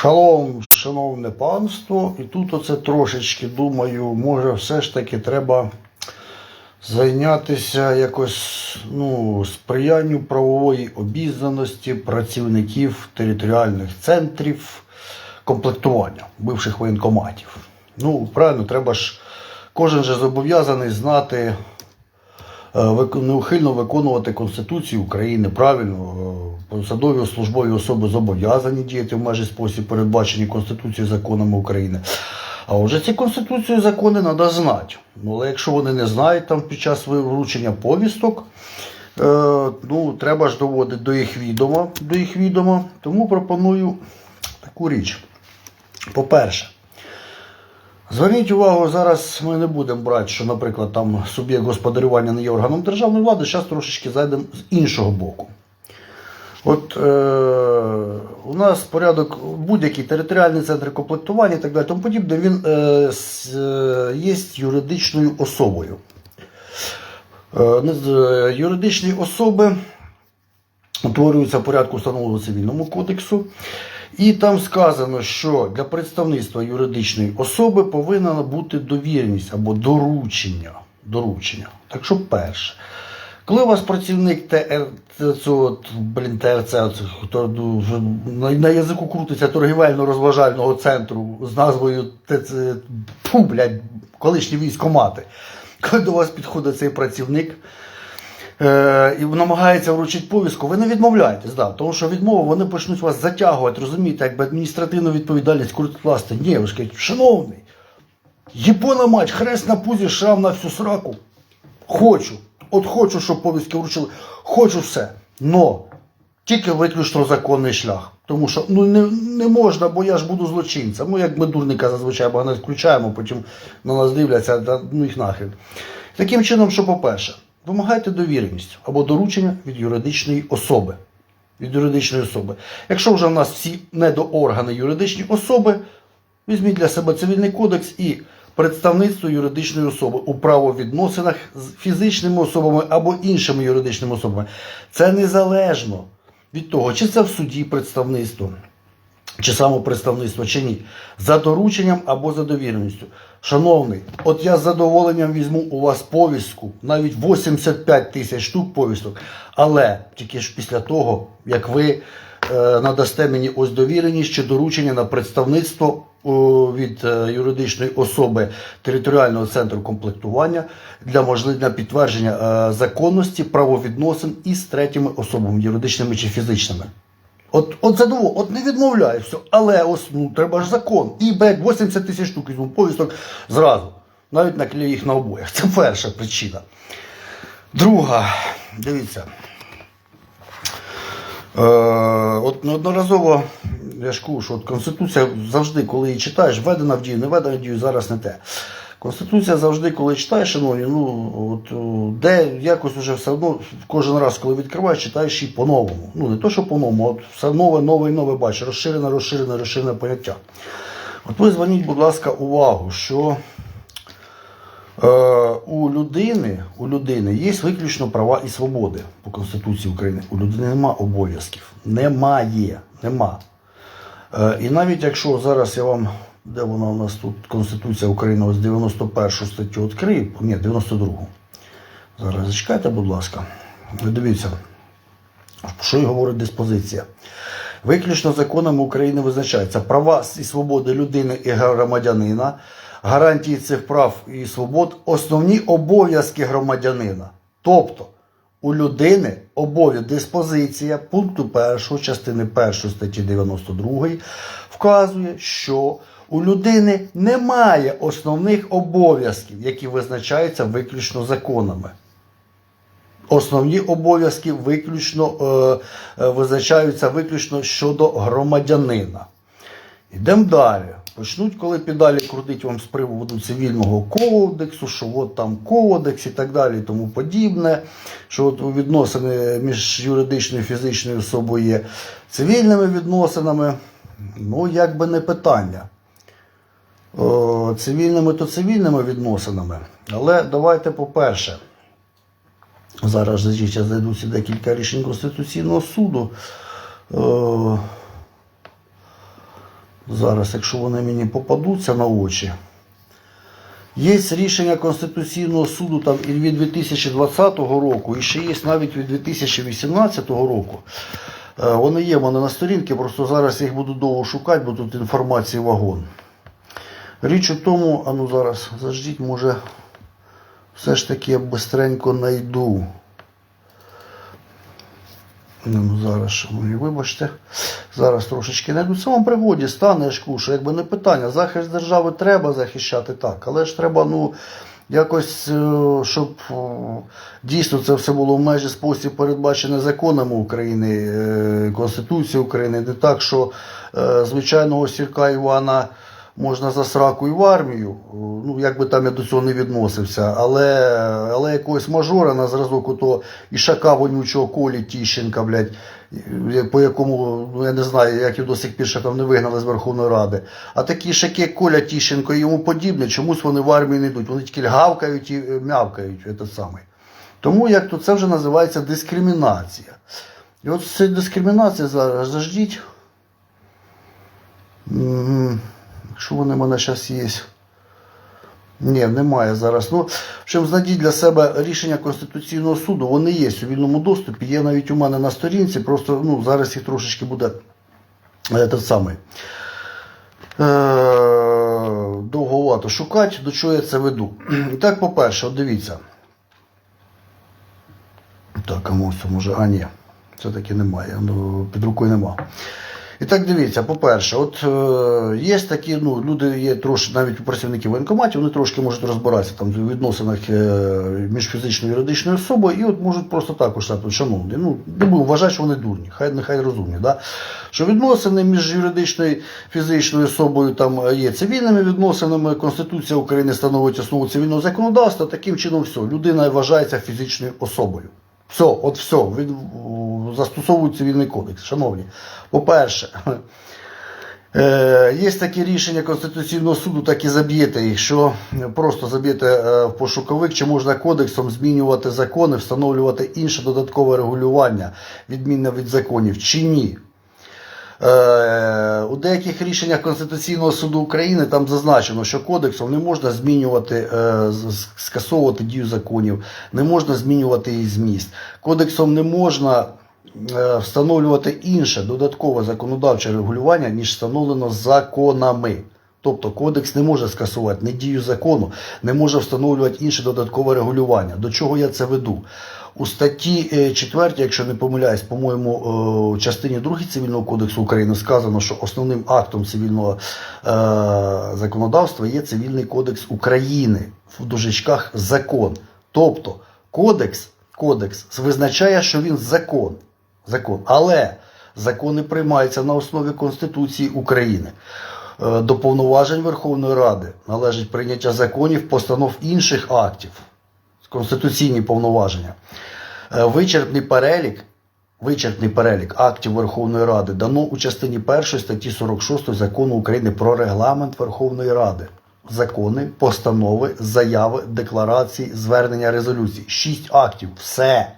Шалом, шановне панство, і тут оце трошечки думаю, може все ж таки треба зайнятися якось ну, сприянню правової обізнаності працівників територіальних центрів комплектування бивших воєнкоматів. Ну, правильно, треба ж, кожен же зобов'язаний знати неухильно виконувати Конституцію України правильно. е, Посадові службові особи зобов'язані діяти в межі спосіб, передбачені Конституцією законами України. А вже ці Конституцію закони треба знати. Ну, але якщо вони не знають там під час вручення повісток, е, ну, треба ж доводити до їх відома, до їх відома. Тому пропоную таку річ. По-перше, Зверніть увагу, зараз ми не будемо брати, що, наприклад, там суб'єкт господарювання не є органом державної влади, зараз трошечки зайдемо з іншого боку. От е, у нас порядок, будь-який територіальний центр комплектування і так далі, тому подібне, він е, с- е, є юридичною особою. Е, не е, юридичні особи утворюються в порядку встановленого цивільному кодексу. І там сказано, що для представництва юридичної особи повинна бути довіреність або доручення. доручення. Так що перше. Коли у вас працівник ТР, цього, блін, ТРЦ, ну, на, на язику крутиться торгівельно-розважального центру з назвою ТЦ, фу, блядь, колишні військомати. Коли до вас підходить цей працівник, е, і намагається вручити повістку, ви не відмовляєтесь, да, тому що відмову вони почнуть вас затягувати, розумієте, якби адміністративну відповідальність власне. Ні, ви ж кажете, шановний, єбона мать, хрест на пузі, шрам на всю сраку. Хочу. От хочу, щоб повістки вручили. Хочу все. Но тільки виключно законний шлях. Тому що ну, не, не можна, бо я ж буду злочинцем. Ну, як ми дурника зазвичай багато включаємо, потім на нас дивляться, та, ну їх нахрен. Таким чином, що, по-перше, вимагайте довіреність або доручення від юридичної особи. Від юридичної особи. Якщо вже в нас всі недооргани юридичні особи, візьміть для себе цивільний кодекс і представництво юридичної особи у правовідносинах з фізичними особами або іншими юридичними особами. Це незалежно від того, чи це в суді представництво, чи самопредставництво, чи ні, за дорученням або за довіреністю. Шановний, от я з задоволенням візьму у вас повістку, навіть 85 тисяч штук повісток, але тільки ж після того, як ви е, надасте мені ось довіреність чи доручення на представництво о, від е, юридичної особи територіального центру комплектування для можливого підтвердження е, законності правовідносин із третіми особами, юридичними чи фізичними. От, от задоволено, от не відмовляю але ось ну, треба ж закон. І блядь, 80 тисяч штук візьму повісток зразу. Навіть наклею їх на обоях. Це перша причина. Друга, дивіться. Е, от неодноразово я ж кажу, що от Конституція завжди, коли її читаєш, введена в дію, не введена в дію, зараз не те. Конституція завжди, коли читаєш, шановні, ну от де якось уже все одно кожен раз, коли відкриваєш, читаєш її по-новому. Ну не то, що по-новому, от все нове, нове і нове бачиш, розширене, розширене, розширене поняття. От ви зверніть, будь ласка, увагу, що Е, у людини, у людини є виключно права і свободи по Конституції України. У людини нема обов'язків. Немає. Нема. Е, і навіть якщо зараз я вам, де вона у нас тут Конституція України, ось 91 статтю відкрию, ні, 92. Зараз зачекайте, будь ласка. Дивіться, що й говорить диспозиція. Виключно законами України визначаються права і свободи людини і громадянина, гарантії цих прав і свобод, основні обов'язки громадянина. Тобто у людини обов'язок диспозиція пункту 1 частини 1 статті 92 вказує, що у людини немає основних обов'язків, які визначаються виключно законами. Основні обов'язки виключно е, е, визначаються виключно щодо громадянина. Йдемо далі. Почнуть, коли педалі крутить вам з приводу цивільного кодексу, що от там кодекс і так далі, тому подібне, що от відносини між юридичною і фізичною особою є цивільними відносинами. Ну, якби не питання. Цивільними то цивільними відносинами. Але давайте, по-перше, Зараз знайдуться декілька рішень Конституційного суду. Зараз, якщо вони мені попадуться на очі. Є рішення Конституційного суду там і від 2020 року, і ще є навіть від 2018 року. Е, Вони є в мене на сторінці, просто зараз їх буду довго шукати, бо тут інформації вагон. Річ у тому, а ну зараз заждіть, може, все ж таки я бистренько знайду. Ну, зараз, шановні, вибачте. Зараз трошечки знайду. Це вам пригоді стане, я ж якби не питання. Захист держави треба захищати так, але ж треба, ну, якось, е, щоб е, дійсно це все було в межі спосіб передбачений законами України, е, Конституцією України. Не так, що звичайного сірка Івана можна за сраку і в армію, ну як би там я до цього не відносився, але, але якогось мажора на зразок у того ішака вонючого Колі Тіщенка, блядь, е, по якому, ну я не знаю, як його до сих пір ще там не вигнали з Верховної Ради. А такі шаки, Коля Тіщенко і йому подібне, чомусь вони в армію не йдуть. Вони тільки гавкають і е, мявкають. Саме. Тому як то це вже називається дискримінація. І от ця дискримінація зараз заждіть. Якщо вони в мене зараз є. Ні, немає зараз. Ну, общем, знайдіть для себе рішення Конституційного суду, вони є у вільному доступі, є навіть у мене на сторінці, просто ну, зараз їх трошечки буде е, той самий. Е, довговато шукати, до чого я це веду. Так, по-перше, от дивіться. Так, а може, а ні, все-таки немає, ну, під рукою нема. І так дивіться, по-перше, от е, є такі, ну, люди є трошки, навіть працівники воєнкоматів, вони трошки можуть розбиратися там в відносинах е, між фізичною і юридичною особою, і от можуть просто також сказати, шановні, ну, не буду вважати, що вони дурні, хай нехай розумні. Да? Що відносини між юридичною і фізичною особою там є цивільними відносинами, Конституція України становить основу цивільного законодавства, таким чином все, людина вважається фізичною особою. Все, от все, він у, застосовують цивільний кодекс. Шановні, по-перше, е, є такі рішення Конституційного суду, так і заб'єте їх, що просто заб'єте е, в пошуковик, чи можна кодексом змінювати закони, встановлювати інше додаткове регулювання, відмінне від законів, чи ні. Е, у деяких рішеннях Конституційного суду України там зазначено, що кодексом не можна змінювати, е, скасовувати дію законів, не можна змінювати її зміст. Кодексом не можна е, встановлювати інше додаткове законодавче регулювання, ніж встановлено законами. Тобто кодекс не може скасувати не дію закону, не може встановлювати інше додаткове регулювання. До чого я це веду? У статті 4, якщо не помиляюсь, по-моєму, е, частині 2 Цивільного кодексу України сказано, що основним актом цивільного е, законодавства є Цивільний кодекс України в дужечках закон. Тобто кодекс, кодекс визначає, що він закон. закон. Але закони приймаються на основі Конституції України. Е, До повноважень Верховної Ради належить прийняття законів, постанов інших актів, конституційні повноваження. Е, Вичерпний перелік, вичерпний перелік актів Верховної Ради дано у частині 1 статті 46 закону України про регламент Верховної Ради. Закони, постанови, заяви, декларації, звернення резолюцій. Шість актів. Все.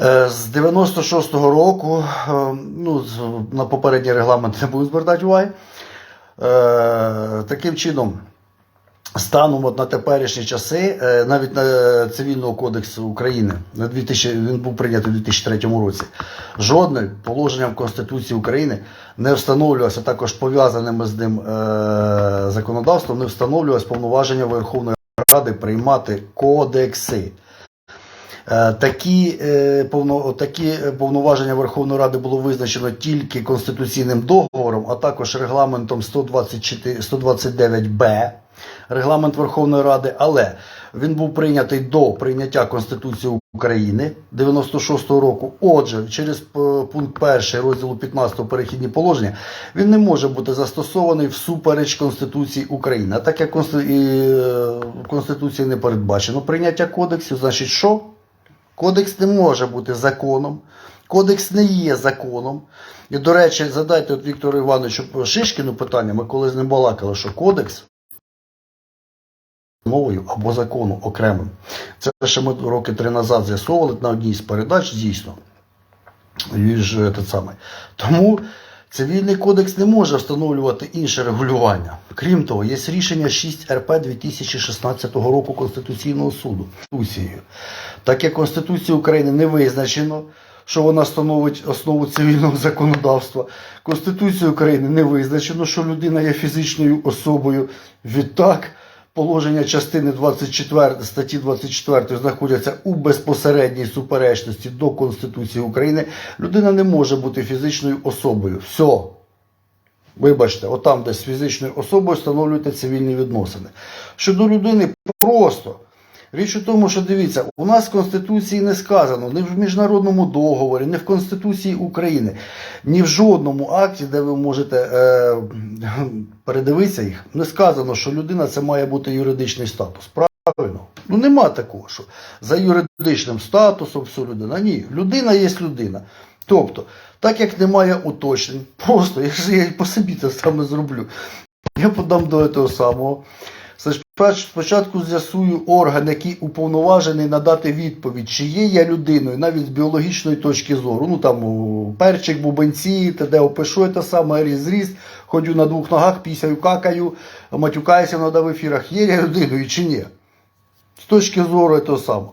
Е, З 96-го року, ну, на попередній регламент не буду звертати уваги. Е, Таким чином, станом от на теперішні часи, е, навіть на Цивільного кодексу України, на 2000, він був прийнятий у 2003 році, жодним положенням Конституції України не встановлювалося також пов'язаними з ним е, законодавством, не встановлювалося повноваження Верховної Ради приймати кодекси. Е, Такі, е, повно, такі повноваження Верховної Ради було визначено тільки конституційним договором, а також регламентом 124, 129б, регламент Верховної Ради, але він був прийнятий до прийняття Конституції України 96-го року. Отже, через е, пункт 1 розділу 15 перехідні положення він не може бути застосований всупереч Конституції України. А так як Конституції не передбачено прийняття кодексів, значить що? Кодекс не може бути законом. Кодекс не є законом. І, до речі, задайте от Віктору Івановичу Шишкіну питання, ми коли з ним балакали, що кодекс мовою або закону окремим. Це ще ми роки три назад з'ясовували на одній з передач, дійсно. І ж, те саме. Тому Цивільний кодекс не може встановлювати інше регулювання. Крім того, є рішення 6 РП 2016 року Конституційного суду. Так як Конституції України не визначено, що вона становить основу цивільного законодавства. Конституцією України не визначено, що людина є фізичною особою. Відтак, положення частини 24 статті 24 знаходяться у безпосередній суперечності до Конституції України. Людина не може бути фізичною особою. Все. Вибачте, отам десь з фізичною особою встановлюєте цивільні відносини. Щодо людини просто. Річ у тому, що дивіться, у нас в Конституції не сказано, ні в міжнародному договорі, ні в Конституції України, ні в жодному акті, де ви можете е, передивитися їх, не сказано, що людина це має бути юридичний статус. Правильно? Ну нема такого, що за юридичним статусом все людина. Ні, людина є людина. Тобто, так як немає уточнень, просто, якщо я по собі це саме зроблю, я подам до того самого. Це ж Спочатку з'ясую орган, який уповноважений надати відповідь, чи є я людиною, навіть з біологічної точки зору. Ну там перчик, бубенці, те, де опишу те саме різ зріст, ходю на двох ногах, пісяю, какаю, матюкаюся на в ефірах. Є я людиною чи ні? З точки зору того самого.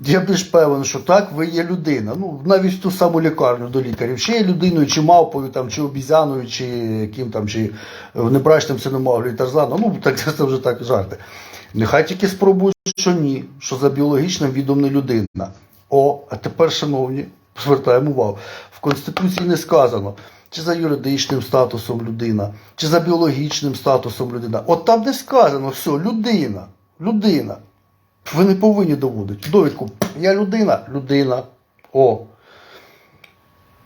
Я більш певен, що так, ви є людина. Ну, навіть ту саму лікарню до лікарів. Чи є людиною, чи мавпою, там, чи обізяною, чи яким там, чи е, небрачним сином Мавлі Тарзаном. Ну, так це вже так жарти. Нехай тільки спробують, що ні, що за біологічним відом не людина. О, а тепер, шановні, звертаємо увагу, в Конституції не сказано, чи за юридичним статусом людина, чи за біологічним статусом людина. От там не сказано, все, людина, людина. Ви не повинні доводити. Довідку. Я людина, людина. О.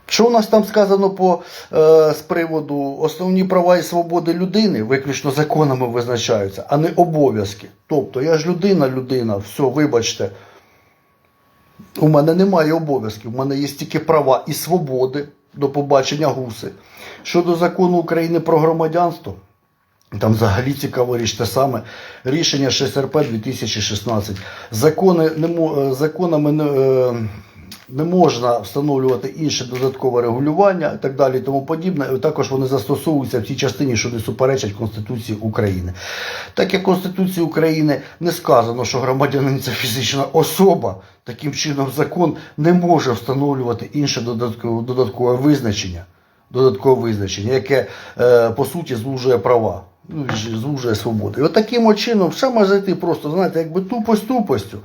Що у нас там сказано по, е, з приводу основні права і свободи людини виключно законами визначаються, а не обов'язки. Тобто я ж людина, людина, все, вибачте. У мене немає обов'язків, у мене є тільки права і свободи до побачення гуси. Щодо закону України про громадянство, там взагалі цікаво річ те саме. Рішення 6РП 2016. Закони не, е, законами не, е, не можна встановлювати інше додаткове регулювання і так далі і тому подібне. Також вони застосовуються в тій частині, що не суперечать Конституції України. Так як Конституції України не сказано, що громадянин це фізична особа, таким чином закон не може встановлювати інше додаткове, додаткове визначення додаткове визначення, яке е, по суті звужує права, ну, звужує свободи. І от таким чином все може зайти просто, знаєте, якби тупость тупостю.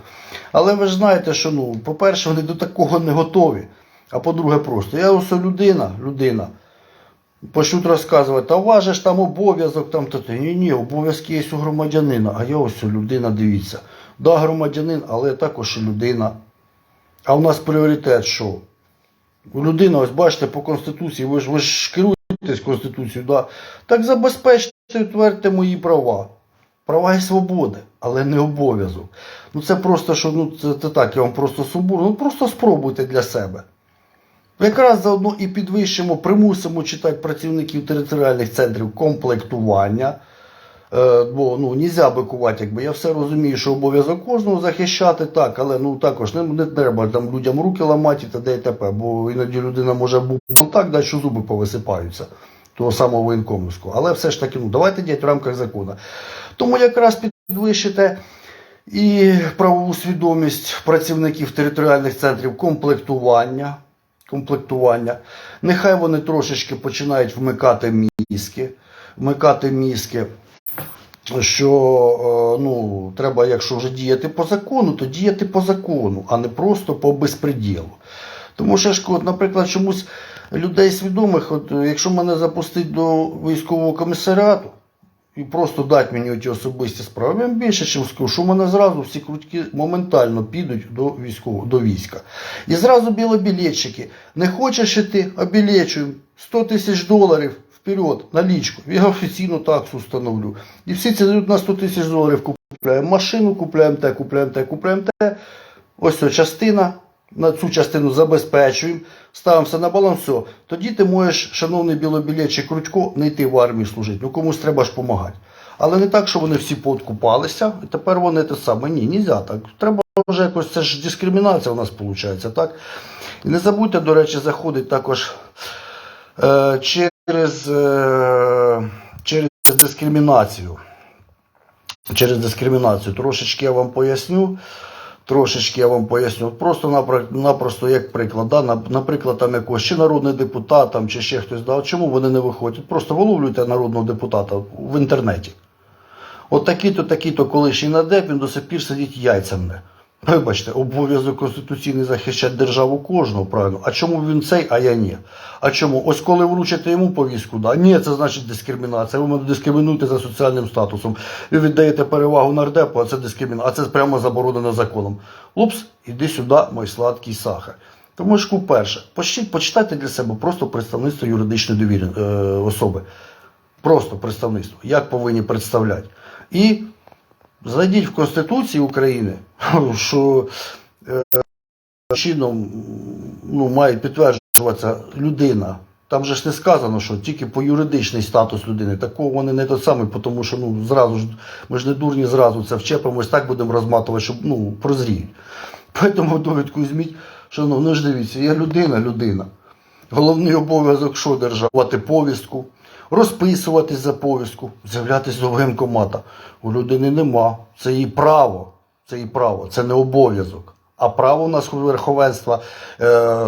Але ви ж знаєте, що ну, по-перше, вони до такого не готові. А по-друге, просто я ось людина, людина. Почнуть розказувати, та же там обов'язок, там то. Ні, ні, обов'язки є у громадянина, а я ось людина, дивіться. Да, громадянин, але також і людина. А у нас пріоритет що? Людина, ось бачите, по Конституції, ви ж, ви ж керуєтесь Конституцією, да? так забезпечте утвердьте мої права. Права і свободи, але не обов'язок. Ну це просто, що ну, це, це так, я вам просто сумбурно. Ну просто спробуйте для себе. Якраз заодно і підвищимо, примусимо читати працівників територіальних центрів комплектування. Е, бо ну, нельзя бикувати, якби я все розумію, що обов'язок кожного захищати так, але ну також не, не треба там людям руки ламати та де і т.п., бо іноді людина може був так, дати, що зуби повисипаються того самого воєнкомівського. Але все ж таки, ну давайте діяти в рамках закону. Тому якраз підвищите і правову свідомість працівників територіальних центрів комплектування. комплектування. Нехай вони трошечки починають вмикати мізки, вмикати мізки що е, ну, треба, якщо вже діяти по закону, то діяти по закону, а не просто по безпреділу. Тому що, наприклад, чомусь людей свідомих, от, е, якщо мене запустить до військового комісаріату і просто дати мені ті особисті справи, я більше, ніж скажу, що мене зразу всі крутки моментально підуть до військового, до війська. І зразу білобілетчики. Не хочеш іти, обілечуємо 100 тисяч доларів вперед, налічку. Я офіційну таксу встановлю. І всі ці дають на 100 тисяч доларів купляємо машину, купляємо те, купляємо те, купляємо те. Ось ось частина. На цю частину забезпечуємо, ставимо все на баланс, все. Тоді ти можеш, шановний білобілетчик Крутько, не йти в армію служити. Ну комусь треба ж допомагати. Але не так, що вони всі подкупалися, і тепер вони те саме. Ні, нельзя так. Треба вже якось, це ж дискримінація у нас виходить, так? І не забудьте, до речі, заходить також Е, через, е, через дискримінацію. Через дискримінацію. Трошечки я вам поясню. Трошечки я вам поясню. Просто напра- напросто як приклад. Да? Наприклад, там якогось чи народний депутат, там, чи ще хтось. Да? Чому вони не виходять? Просто виловлюйте народного депутата в інтернеті. От такий-то, такі-то колишній надеп, він до сих пір сидить яйця мне. Вибачте, обов'язок конституційний захищати державу кожного, правильно. А чому він цей, а я ні? А чому? Ось коли вручите йому повістку, да, ні, це значить дискримінація. Ви мене дискримінуєте за соціальним статусом. Ви віддаєте перевагу нардепу, а це дискримінація, а це прямо заборонено законом. Упс, іди сюди, мой сладкий сахар. Тому ж, перше, почитайте для себе просто представництво юридичної довіри е, особи. Просто представництво. Як повинні представляти. І зайдіть в Конституцію України, що е, чином ну, має підтверджуватися людина. Там же ж не сказано, що тільки по юридичний статус людини. Такого вони не той самий, тому що ну, зразу ж ми ж не дурні зразу це вчепимось, так будемо розматувати, щоб ну, прозріють. Тому довідку візьміть, що ну, ну ж дивіться, я людина, людина. Головний обов'язок що держати повістку, розписуватись за повістку, з'являтися до воєнкомата. У людини нема. Це її право. Це її право, це не обов'язок. А право у нас верховенства е,